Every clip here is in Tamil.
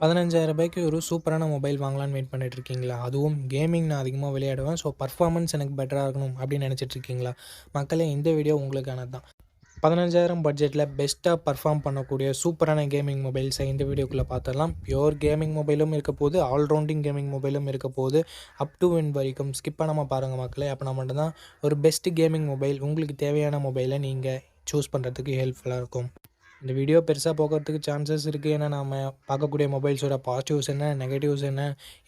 பதினஞ்சாயிரம் ரூபாய்க்கு ஒரு சூப்பரான மொபைல் வாங்கலான்னு வெயிட் பண்ணிட்டு இருக்கீங்களா அதுவும் கேமிங் நான் அதிகமாக விளையாடுவேன். ஸோ பர்ஃபார்மன்ஸ் எனக்கு பெட்டராக இருக்கணும் அப்படின்னு நினச்சிட்டு இருக்கீங்களா மக்களே இந்த வீடியோ உங்களுக்கானது தான் பதினஞ்சாயிரம் பட்ஜெட்டில் பெஸ்ட்டாக பர்ஃபார்ம் பண்ணக்கூடிய சூப்பரான கேமிங் மொபைல்ஸை இந்த வீடியோக்குள்ளே பார்த்துடலாம். பியோர் கேமிங் மொபைலும் இருக்க போது ஆல்ரவுண்டிங் கேமிங் மொபைலும் இருக்க போது அப் டு வின் வரைக்கும் ஸ்கிப் பண்ணாமல் பாருங்கள் மக்களே. அப்படின்னா மட்டும்தான் ஒரு பெஸ்ட் கேமிங் மொபைல் உங்களுக்கு தேவையான மொபைலை நீங்கள் சூஸ் பண்ணுறதுக்கு ஹெல்ப்ஃபுல்லாக இருக்கும். இந்த வீடியோ பெருசாக போகிறதுக்கு சான்சஸ் இருக்குது ஏன்னா நம்ம பார்க்கக்கூடிய மொபைல்ஸோட பாசிட்டிவ்ஸ் என்ன நெகட்டிவ்ஸ் என்ன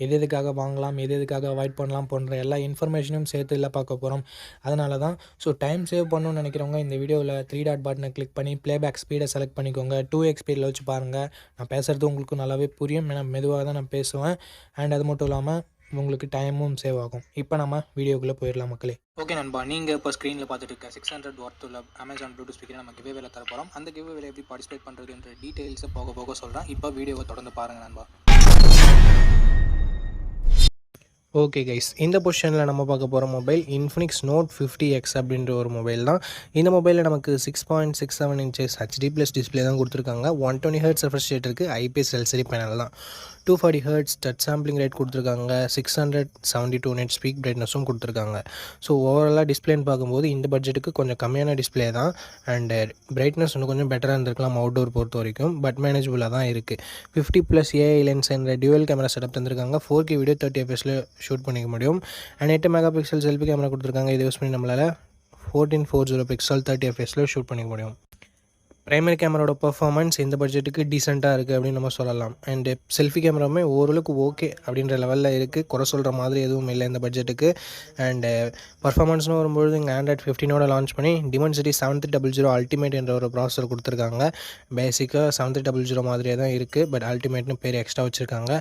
எது எதுக்காக வாங்கலாம் எது எதுக்காக அவாய்ட் பண்ணலாம் போன்ற எல்லா இன்ஃபர்மேஷனும் சேர்த்து இல்லை பார்க்க போகிறோம் அதனால தான் ஸோ டைம் சேவ் பண்ணணும்னு நினைக்கிறவங்க இந்த வீடியோவில் த்ரீ டாட் பட்டனை கிளிக் பண்ணி ப்ளேபேக் ஸ்பீடை செலக்ட் பண்ணிக்கோங்க. டூ எக்ஸ் ஸ்பீடில் வச்சு பாருங்கள் நான் பேசுகிறது உங்களுக்கு நல்லாவே புரியும். ஏன்னா மெதுவாக தான் நான் பேசுவேன். அண்ட் அது மட்டும் இல்லாமல் உங்களுக்கு டைமும் சேவ் ஆகும். இப்போ நம்ம வீடியோக்குள்ளே போயிடலாம் மக்களே. ஓகே நண்பா நீங்கள் இப்போ ஸ்க்ரீனில் பார்த்துட்டு இருக்க சிக்ஸ் ஹண்ட்ரட் ஒர்த் உள்ள அமேசான் ப்ளூடூத் ஸ்பீக்கரை நம்ம கிவே வேலை தர போகிறோம் அந்த கிவே வேலை எப்படி பார்ட்டிசிபேட் பண்ணுறதுன்ற டீட்டெயில்ஸை போக போக சொல்கிறேன் இப்போ வீடியோவை தொடர்ந்து பாருங்கள் நண்பா. ஓகே கைஸ் இந்த பொசிஷனில் நம்ம பார்க்க போகிற mobile Infinix Note fifty X அப்படின்ற ஒரு மொபைல் தான். இந்த மொபைலில் நமக்கு six point six seven inches HD plus display தான் கொடுத்துருக்காங்க. One twenty hertz refresh rate இருக்குது ஐபிஎஸ் எல்சிடி பேனல் தான். Two forty hertz touch sampling rate கொடுத்துருக்காங்க. Six hundred seventy two nits peak பிரைட்னஸும் கொடுத்துருக்காங்க. ஸோ ஓவராலாக டிஸ்பிளேன்னு பார்க்கும்போது இந்த பட்ஜெட்டுக்கு கொஞ்சம் கம்மியான டிஸ்பிளே தான். அண்டு பிரைட்னஸ் uh, இன்னும் கொஞ்சம் பெட்டராக இருந்திருக்கலாம் அவுட்டோர் பொறுத்த வரைக்கும் பட் மேனேஜபிளாக தான் இருக்குது ஃபிஃப்டி ப்ளஸ் ஏஐ லென்ஸ் என்ற டியூவல் கேமரா செட்டப் தந்திருக்காங்க. ஃபோர் கே வீடியோ தேர்ட்டி எஃப்எஸில் ஷூட் பண்ணிக்க முடியும். அண்ட் எட்டு மெகா பிக்சல் செல்ஃபி கேமரா கொடுத்துருக்காங்க. இதை யூஸ் பண்ணி நம்மளால் fourteen four zero pixel thirty எஃப்எஸில் shoot பண்ணிக்க முடியும். ப்ரைமரி கேமராவோட பர்ஃபார்மன்ஸ் இந்த பட்ஜெட்டுக்கு டீசெண்டாக இருக்குது அப்படின்னு நம்ம சொல்லலாம். அண்டு செல்ஃபி கேமராவுமே ஓரளவுக்கு ஓகே அப்படின்ற லெவலில் இருக்குது குறை சொல்கிற மாதிரி எதுவும் இல்லை இந்த பட்ஜெட்டுக்கு அண்டு பர்ஃபார்மன்ஸ்னு வரும்பொழுது இங்கே ஆண்ட்ராய்ட் ஃபிஃப்டினோட லான்ச் பண்ணி Dimensity seven three double zero ultimate என்ற ஒரு ப்ராசஸர் கொடுத்துருக்காங்க. பேசிக்காக செவன் த்ரீ டபுள் ஜீரோ மாதிரியே தான் இருக்குது பட் அல்டிமேட்னு பேர் எக்ஸ்ட்ரா வச்சுருக்காங்க.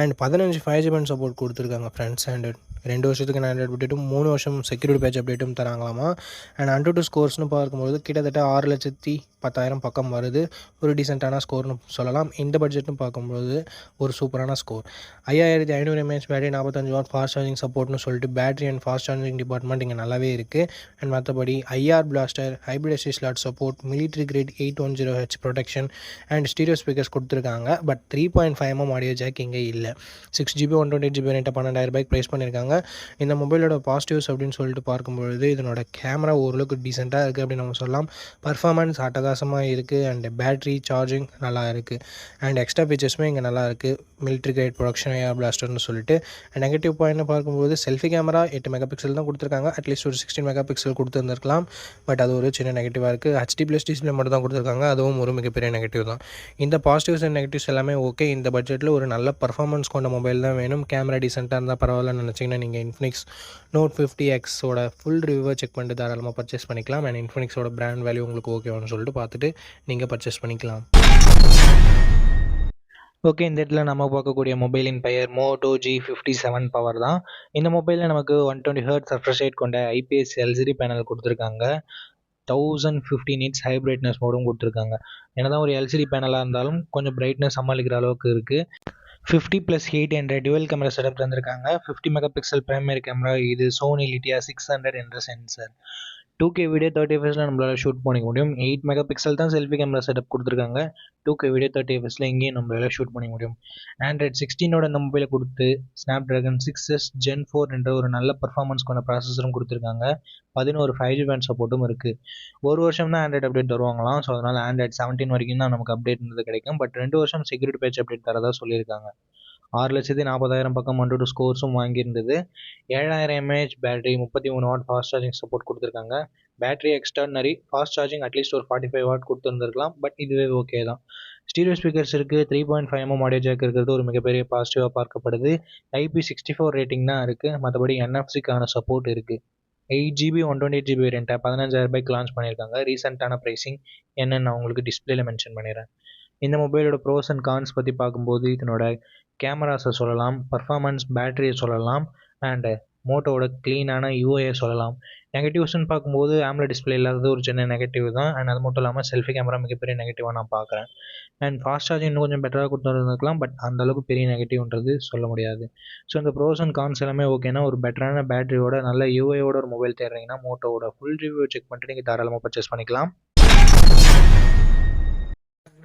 அண்ட் பதினஞ்சு ஃபைவ் ஜிபன் சப்போர்ட் கொடுத்துருக்காங்க ஃப்ரெண்ட்ஸ் அண்ட் ரெண்டு வருஷத்துக்கு ஆண்ட்ராய்ட் அப்டேட்டும் மூணு வருஷம் செக்யூரிட்டி பேட்ச் அப்டேட்டும் தராங்களாமா? அண்ட் அண்ட் டூ ஸ்கோர்ஸ்னு பார்க்கும்போது கிட்டத்தட்ட ஆறு லட்சத்தி பத்தாயிரம் பக்கம் வருது. ஒரு டீசெண்டான ஸ்கோர்னு சொல்லலாம். இந்த பட்ஜெட்னு பார்க்கும்போது ஒரு சூப்பரான ஸ்கோர் ஐயாயிரத்தி ஐநூறு எம்ஏஹெச் பேட்டரி நாற்பத்தஞ்சு வாட் ஃபாஸ்ட் சார்ஜிங் சப்போர்ட்னு சொல்லிட்டு battery and fast charging department இங்கே நல்லாவே இருக்குது அண்ட் மற்றபடி IR blaster hybrid slot support military grade eight one zero H protection and stereo speakers கொடுத்துருக்காங்க. But three point five mm audio jack இங்கே இல்லை. Six GB one twenty GB ரேட்டை பன்னெண்டாயிரம் ரூபாய்க்கு ப்ரைஸ் பண்ணியிருக்காங்க இந்த மொபைலோட பாசிட்டிவ்ஸ் அப்படின்னு சொல்லிட்டு பார்க்கும்பொழுது இதனோட கேமரா ஓரளவுக்கு டீசெண்டாக இருக்குது அப்படின்னு நம்ம சொல்லலாம். பர்ஃபார்மன்ஸ் அட்டகாசமாக இருக்குது அண்ட் பேட்ரி சார்ஜிங் நல்லா இருக்குது அண்ட் எக்ஸ்ட்ரா ஃபீச்சர்ஸுமே இங்கே நல்லா இருக்குது மிலிட்ரி கிரேட் ப்ரொடக்ஷன் ஏர் பிளாஸ்டர்னு சொல்லிட்டு. நெகட்டிவ் பாயிண்ட் பார்க்கும்போது செல்ஃபி கேமரா எட்டு மெகா பிக்சல் தான் கொடுத்துருக்காங்க. அட்லீஸ்ட் ஒரு சிக்ஸ்டீன் மெகா பிக்சல் கொடுத்துருந்துருக்கலாம். பட் அது ஒரு சின்ன நெகட்டிவாக இருக்குது ஹச்டி ப்ளஸ் டிஸ்பிளே மட்டும் தான் கொடுத்துருக்காங்க. அதுவும் ஒரு மிகப்பெரிய நெகட்டிவ் தான். இந்த பாசிட்டிவ்ஸ் அண்ட் நெகட்டிவ்ஸ் எல்லாமே ஓகே இந்த பட்ஜெட்டில் ஒரு நல்ல பர்ஃபார்மன்ஸ் கொண்ட மொபைல் தான் வேணும். கேமரா டீசெண்டாக இருந்தால் பரவாயில்லன்னு நினச்சிங்கன்னா நீங்கள் இன்ஃபினிக்ஸ் நோட் ஃபிஃப்டி எக்ஸோட ஃபுல் ரிவ்யூவை செக் பண்ணிட்டு தாராளமாக பர்ச்சேஸ் பண்ணிக்கலாம். அண்ட் இன்ஃபினிக்ஸோட பிராண்ட் வேல்யூ உங்களுக்கு ஓகேவான்னு சொல்லிட்டு பார்த்துட்டு நீங்கள் பர்ச்சேஸ் பண்ணிக்கலாம். ஓகே இந்த இடத்துல நம்ம பார்க்கக்கூடிய மொபைலின் பெயர் Moto G fifty seven power தான். இந்த மொபைலில் நமக்கு one twenty hertz refresh rate கொண்ட ஐபிஎஸ் எல்சிடி பேனல் கொடுத்துருக்காங்க. Thousand fifty nits high brightness மோடும் கொடுத்துருக்காங்க. என்னதான் ஒரு எல்சிடி பேனலாக இருந்தாலும் கொஞ்சம் பிரைட்னஸ் சமாளிக்கிற அளவுக்கு இருக்குது ஃபிஃப்டி ப்ளஸ் எயிட் என்ற டுவெல் கேமரா செட்டப் தந்திருக்காங்க. Fifty mega pixel primary camera இது சோனி லிட்டியா சிக்ஸ் ஹண்ட்ரட் என்ற sensor two K video thirty எஃப்எஸில் நம்மளால் ஷூட் பண்ணிக்க முடியும். எயிட் மெகா பிக்சல் தான் செல்ஃபி கேமரா செட்டப் கொடுத்துருக்காங்க. டூ கே வீடியோ தேர்ட்டி எஃப்எஸில் இங்கேயும் நம்மளால் ஷூட் பண்ணிக்க முடியும். ஆண்ட்ராய்ட் சிக்ஸ்டீனோட இந்த மொபைலை கொடுத்து Snapdragon six S Gen four என்ற ஒரு நல்ல பர்ஃபார்மன்ஸ் கொண்ட ப்ராசஸரும் கொடுத்துருக்காங்க. பதினோரு ஃபைவ் ஜி பேண்ட் சப்போர்ட்டும் இருக்குது ஒரு வருஷம் தான் ஆண்ட்ராய்ட் அப்டேட் வருவாங்களாம் ஸோ அதனால் ஆண்ட்ராய்ட் செவன்டீன் வரைக்கும் தான் நமக்கு அப்டேட் கிடைக்கும். பட் ரெண்டு வருஷம் செக்யூரிட்டி பேட்ச் அப்டேட் தரதாக சொல்லியிருக்காங்க. ஆறு லட்சத்தி நாற்பதாயிரம் பக்கம் ஒன் டூ ஸ்கோர்ஸும் வாங்கியிருந்தது. ஏழாயிரம் எம்ஏஹெச் பேட்டரி முப்பத்தி மூணு வாட் ஃபாஸ்ட் சார்ஜிங் சப்போர்ட் கொடுத்துருக்காங்க. Battery extraordinary fast charging at least ஒரு ஃபார்ட்டி ஃபைவ் வாட் கொடுத்துருந்துருக்கலாம். பட் இதுவே ஓகே தான். ஸ்டீரியோ ஸ்பீக்கர்ஸ் இருக்குது three point five mm audio jack இருக்கிறது ஒரு மிகப்பெரிய பாசிட்டிவாக பார்க்கப்படுது. ஐபி சிக்ஸ்டி ஃபோர் ரேட்டிங் தான் இருக்குது மற்றபடி என்எஃப்சிக்கான சப்போர்ட் இருக்குது eight GB one twenty eight GB வேரியண்ட்டை பதினஞ்சாயிரம் ரூபாய்க்கு லான்ச் பண்ணியிருக்காங்க. ரீசெண்டான ப்ரைஸிங் என்னென்னு நான் உங்களுக்கு டிஸ்பிளேல மென்ஷன் பண்ணிடுறேன். இந்த மொபைலோட ப்ரோஸ் அண்ட் கான்ஸ் பற்றி பார்க்கும்போது இதனோட கேமராஸை சொல்லலாம் பர்ஃபார்மன்ஸ் பேட்டரியை சொல்லலாம் அண்டு மோட்டோவோட க்ளீனான யூஐயை சொல்லலாம். நெகட்டிவ்ஸ்னு பார்க்கும்போது ஆம்ல டிஸ்பிளே இல்லாதது ஒரு சின்ன நெகட்டிவ் தான். அண்ட் அது மட்டும் இல்லாமல் செல்ஃபி கேமரா மிகப்பெரிய நெகட்டிவாக நான் பார்க்குறேன். அண்ட் ஃபாஸ்ட் சார்ஜிங் இன்னும் கொஞ்சம் பெட்டராக கொடுத்துருந்துருக்கலாம் பட் அந்த அளவுக்கு பெரிய நெகட்டிவ்ன்றது சொல்ல முடியாது. ஸோ இந்த ப்ரோஸ் அண்ட் கான்ஸ் எல்லாமே ஓகேனா ஒரு பெட்டரான பேட்டரியோட நல்ல யூஐயோட ஒரு மொபைல் தேடுறீங்கன்னா மோட்டோவோட ஃபுல் ரிவ்யூ செக் பண்ணிட்டு நீங்கள் தாராளமாக பர்ச்சேஸ் பண்ணிக்கலாம்.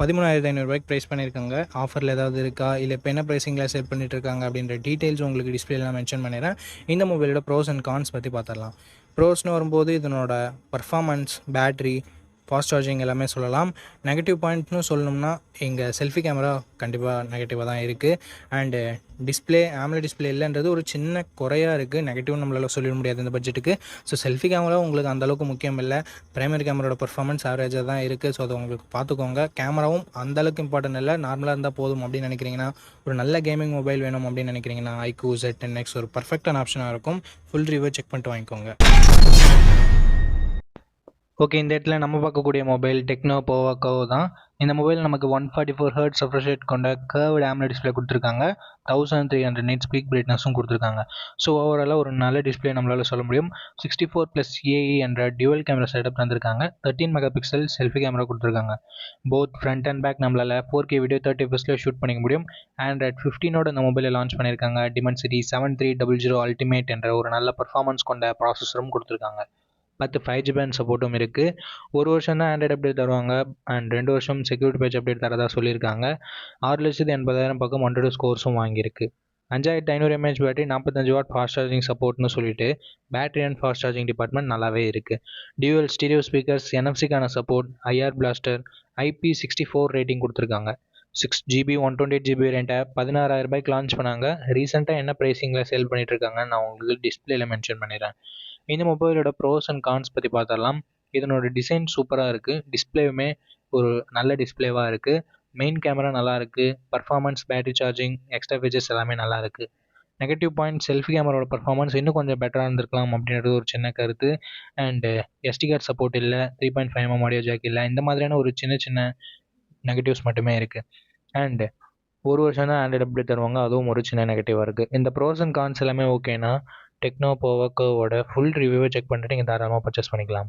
பதிமூணாயிரத்தி ஐநூறுரூவாய்க்கு ப்ரைஸ் பண்ணியிருக்காங்க. ஆஃபரில் ஏதாவது இருக்கா? இல்லை இப்போ என்ன ப்ரைஸிங்கில் செல் பண்ணிட்டு இருக்காங்க அப்படின்ற டீட்டெயில்ஸ் உங்களுக்கு டிஸ்பிளேல மென்ஷன் பண்ணிடுறேன். இந்த மொபைலோட ப்ரோஸ் அண்ட் கான்ஸ் பற்றி பார்த்துடலாம் ப்ரோஸ்னு வரும்போது இதனோட பர்ஃபாமன்ஸ் பேட்ரி ஃபாஸ்ட் சார்ஜிங் எல்லாமே சொல்லலாம். நெகட்டிவ் பாயிண்ட்னு சொல்லணும்னா எங்கள் செல்ஃபி கேமரா கண்டிப்பாக நெகட்டிவாக தான் இருக்குது அண்டு டிஸ்பிளே ஆம்ல டிஸ்பிளே இல்லைன்றது ஒரு சின்ன குறையாக இருக்குது நெகட்டிவ் நம்மளால் சொல்லிட முடியாது இந்த பட்ஜெட்டுக்கு ஸோ செல்ஃபி கேமரா உங்களுக்கு அந்தளவுக்கு முக்கியம் இல்லை. பிரைமரி கேமராவோட பர்ஃபார்மன்ஸ் ஆவரேஜாக தான் இருக்குது ஸோ அதை உங்களுக்கு பார்த்துக்கோங்க கேமராவும் அந்தளவுக்கு இம்பார்ட்டன்ட் இல்லை. நார்மலாக இருந்தால் போதும் அப்படின்னு நினைக்கிறீங்கன்னா ஒரு நல்ல கேமிங் மொபைல் வேணும் அப்படின்னு நினைக்கிறீங்கன்னா ஐக்கூ செட் டென் எக்ஸ் ஒரு பர்ஃபெக்டான ஆப்ஷனாக இருக்கும். ஃபுல் ரிவ்யூ செக் பண்ணிட்டு வாங்கிக்கோங்க. ஓகே இந்த இடத்துல நம்ம பார்க்கக்கூடிய மொபைல் டெக்னோ போவாக்கோ தான். இந்த மொபைல் நமக்கு one forty four hertz refresh rate கொண்ட கர்வ்டு ஆம்ல டிஸ்பிளே கொடுத்துருக்காங்க. Thousand three hundred nits peak பிரைட்னஸும் கொடுத்துருக்காங்க. ஸோ ஓவராலாக ஒரு நல்ல டிஸ்பிளே நம்மளால் சொல்ல முடியும். சிக்ஸ்டி ஃபோர் ப்ளஸ் ஏஇ என்ற டியூவல் கேமரா செட்டப் தந்திருக்காங்க. Thirteen mega pixel selfie camera கொடுத்துருக்காங்க. போத் ஃப்ரண்ட் அண்ட் பேக் நம்மளால் ஃபோர் கே வீடியோ தேர்ட்டி எஃப்எஸில் ஷூட் பண்ணிக்க முடியும். ஆண்ட்ராய்ட் ஃபிஃப்டினோட இந்த மொபைலை லான்ச் பண்ணியிருக்காங்க Dimensity seven three double zero ultimate என்ற ஒரு நல்ல பர்ஃபார்மன்ஸ் கொண்ட ப்ராசஸரும் கொடுத்துருக்காங்க. பத்து ஃபைவ் ஜி பேண்ட் சப்போர்ட்டும் இருக்குது ஒரு வருஷம் தான் ஆண்ட்ராய்டு அப்டேட் தருவாங்க. அண்ட் ரெண்டு வருஷம் செக்யூரிட்டி பேஜ் அப்டேட் தரதா சொல்லியிருக்காங்க. ஆறு லட்சத்து எண்பதாயிரம் பக்கம் ஒன்றரை ஸ்கோர்ஸும் வாங்கியிருக்கு. அஞ்சாயிரத்து ஐநூறு எம்ஏஹெச் பேட்டரி நாற்பத்தஞ்சு வாட் ஃபாஸ்ட் சார்ஜிங் சப்போர்ட்னு சொல்லிட்டு battery and fast charging department நல்லாவே இருக்குது dual stereo speakers என்எஃப்சிக்கான support IR blaster IP sixty four rating கொடுத்துருக்காங்க. Six GB one twenty eight GB ரேண்ட்டை பதினாறாயிரம் ரூபாய்க்கு லான்ச் பண்ணாங்க. ரீசெண்டாக என்ன ப்ரைஸிங்கில் சேல் பண்ணிட்டு இருக்காங்கன்னு நான் உங்களுக்கு டிஸ்பிளேல மென்ஷன் பண்ணிடுறேன். இந்த மொபைலோட ப்ரோஸ் அண்ட் கான்ஸ் பற்றி பார்த்துடலாம். இதனோட டிசைன் சூப்பராக இருக்குது டிஸ்பிளேவுமே ஒரு நல்ல டிஸ்பிளேவாக இருக்குது மெயின் கேமரா நல்லா இருக்குது performance battery charging extra features எல்லாமே நல்லா இருக்குது நெகட்டிவ் பாயிண்ட் செல்ஃபி கேமராவோட பர்ஃபார்மன்ஸ் இன்னும் கொஞ்சம் பெட்டராக இருந்திருக்கலாம் அப்படின்றது ஒரு சின்ன கருத்து. அண்டு எஸ்டி கார்டு சப்போர்ட் இல்லை three point five M audio jack இல்லை இந்த மாதிரியான ஒரு சின்ன சின்ன நெகட்டிவ்ஸ் மட்டுமே இருக்குது அண்டு ஒரு வருஷம் தான் ஆண்ட்ராய்டு அப்டேட் தருவாங்க அதுவும் ஒரு சின்ன நெகட்டிவாக இருக்குது இந்த ப்ரோஸ் அண்ட் கான்ஸ் எல்லாமே ஓகேனா டெக்னோ போவோக்கோவோட ஃபுல் ரிவ்யூவை செக் பண்ணிட்டு நீங்கள் தாராளமாக பர்ச்சேஸ் பண்ணிக்கலாம்.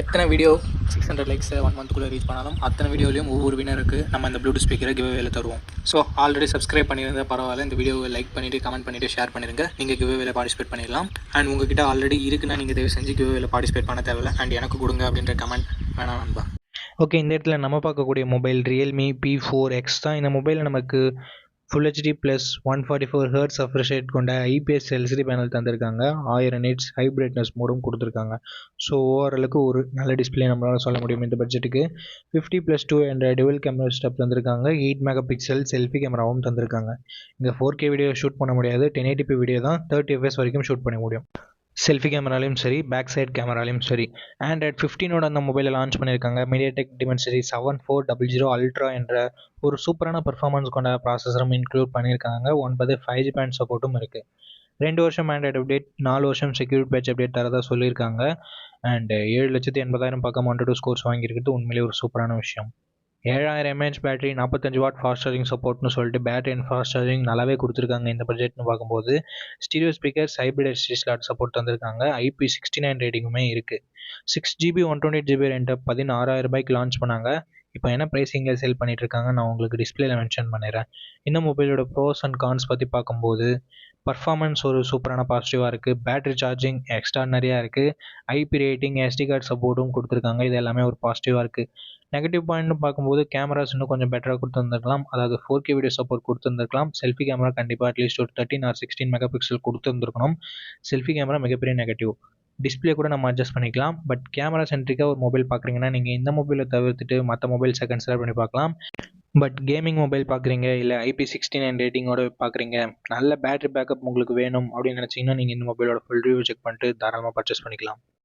எத்தனை video six hundred likes one மந்த்குள்ளே reach பண்ணாலும் அத்தனை வீடியோலையும் ஒவ்வொரு வினருக்கு நம்ம இந்த ப்ளூடூத் ஸ்பீக்கரை கிவ்அவேல தருவோம். ஸோ ஆல்ரெடி சப்ஸ்கிரைப் பண்ணியிருந்தா பரவாயில்ல. இந்த வீடியோவை லைக் பண்ணிவிட்டு கமெண்ட் பண்ணிவிட்டு ஷேர் பண்ணிடுங்க நீங்கள் கிவ்அவேல பார்ட்டிசிபேட் பண்ணிடலாம். அண்ட் உங்ககிட்ட ஆல்ரெடி இருக்குன்னா நீங்கள் தயவு செஞ்சு கிவ்அவேல பார்ட்டிசிபேட் பண்ண தேவையில்ல. அண்ட் எனக்கு கொடுங்க அப்படின்ற கமெண்ட் வேணாம் நண்பா. ஓகே இந்த இடத்துல நம்ம பார்க்கக்கூடிய mobile Realme P four X தான். இந்த மொபைலில் நமக்கு full HD plus one forty four hertz refresh rate கொண்ட ஐபிஎஸ் எல்சிடி பேனல் தந்திருக்காங்க. ஆயிரம் நிட்ஸ் ஹை பிரைட்னஸ் மோடும் கொடுத்துருக்காங்க. ஸோ ஓவராலுக்கு ஒரு நல்ல டிஸ்பிளே நம்மளால் சொல்ல முடியும் இந்த பட்ஜெட்டுக்கு fifty plus two and dual camera setup தந்திருக்காங்க. எயிட் மெகா பிக்சல் செல்ஃபி கேமராவும் தந்திருக்காங்க. இங்கே ஃபோர் கே வீடியோ ஷூட் பண்ண முடியாது. டென் எயிட்டிபி வீடியோ தான் தேர்ட்டி எஃப்எஸ் வரைக்கும் ஷூட் பண்ண முடியும். செல்ஃபி கேமராலையும் சரி பேக் சைட் கேமராலையும் சரி. ஆண்ட்ராய்ட் ஃபிஃப்டீனோட அந்த மொபைலை லான்ச் பண்ணியிருக்காங்க. MediaTek Dimensity seven four double zero ultra என்ற ஒரு சூப்பரான பர்ஃபார்மன்ஸ் கொண்ட ப்ராசஸரும் இன்க்ளூட் பண்ணியிருக்காங்க. ஒன்பது ஃபைவ் ஜி பேண்ட் சப்போர்ட்டும் இருக்குது ரெண்டு வருஷம் ஆண்ட்ராய்டு அப்டேட் நாலு வருஷம் செக்யூரிட் பேட்ச் அப்டேட் தரதாக சொல்லியிருக்காங்க. அண்ட் ஏழு லட்சத்து எண்பதாயிரம் பக்கம் ஒன் டூ ஸ்கோர்ஸ் வாங்கியிருக்கிறது உண்மையிலேயே ஒரு சூப்பரான விஷயம். ஏழாயிரம் எம்ஏஹெச் பேட்டரி நாற்பத்தஞ்சு வாட் ஃபாஸ்ட் சார்ஜிங் சப்போர்ட்னு சொல்லிட்டு பேட்டரி அண்ட் ஃபாஸ்ட் சார்ஜிங் நல்லாவே கொடுத்துருக்காங்க இந்த பட்ஜெட்னு பார்க்கும்போது. Stereo speakers hybrid SD slot support தந்திருக்காங்க. ஐபி சிக்ஸ்டி நைன் ரேட்டிங்குமே இருக்குது six GB one twenty GB ரெண்டை பதினாறாயிரம் ரூபாய்க்கு லான்ச் பண்ணாங்க. இப்போ என்ன ப்ரைஸிங்கில் சேல் பண்ணிட்டு இருக்காங்க நான் உங்களுக்கு டிஸ்பிளேல மென்ஷன் பண்ணிடுறேன். இந்த மொபைலோட ப்ரோஸ் அண்ட் கான்ஸ் பற்றி பார்க்கும்போது பர்ஃபார்மன்ஸ் ஒரு சூப்பரான பாசிட்டிவாக இருக்குது பேட்ரி சார்ஜிங் எக்ஸ்ட்ரானரியாக இருக்குது ஐபி ரேட்டிங் எஸ்டி கார்டு சப்போர்ட்டும் கொடுத்துருக்காங்க. இது எல்லாமே ஒரு பாசிட்டிவாக இருக்குது நெகட்டிவ் பாயிண்ட்னு பார்க்கும்போது கேமராஸ் இன்னும் கொஞ்சம் பெட்டராக கொடுத்துருந்துருக்கலாம். அதாவது ஃபோர் கே வீடியோ சப்போர்ட் கொடுத்துருந்துருக்கலாம். செல்ஃபி கேமரா கண்டிப்பாக அட்லீஸ்ட் ஒரு thirteen or sixteen mega pixel கொடுத்துருந்துருக்கணும். Selfie camera மிகப்பெரிய நெகட்டிவ் டிஸ்பிளே கூட நம்ம அட்ஜஸ்ட் பண்ணிக்கலாம். பட் கேமரா சென்ட்ரிக்காக ஒரு மொபைல் பார்க்குறீங்கன்னா நீங்கள் இந்த மொபைலை தவிர்த்துட்டு மற்ற மொபைல்ஸை கன்சிடர் பண்ணி பார்க்கலாம். பட் கேமிங் மொபைல் பார்க்குறீங்க இல்லை ஐபி சிக்ஸ்டி நைன் ரேட்டிங்கோட பார்க்குறீங்க நல்ல பேட்டரி பேக்கப் உங்களுக்கு வேணும் அப்படின்னு நினச்சிங்கன்னா நீங்கள் இந்த மொபைலோட ஃபுல் ரிவ்யூ செக் பண்ணிட்டு தாராளமாக பர்ச்சேஸ் பண்ணிக்கலாம்.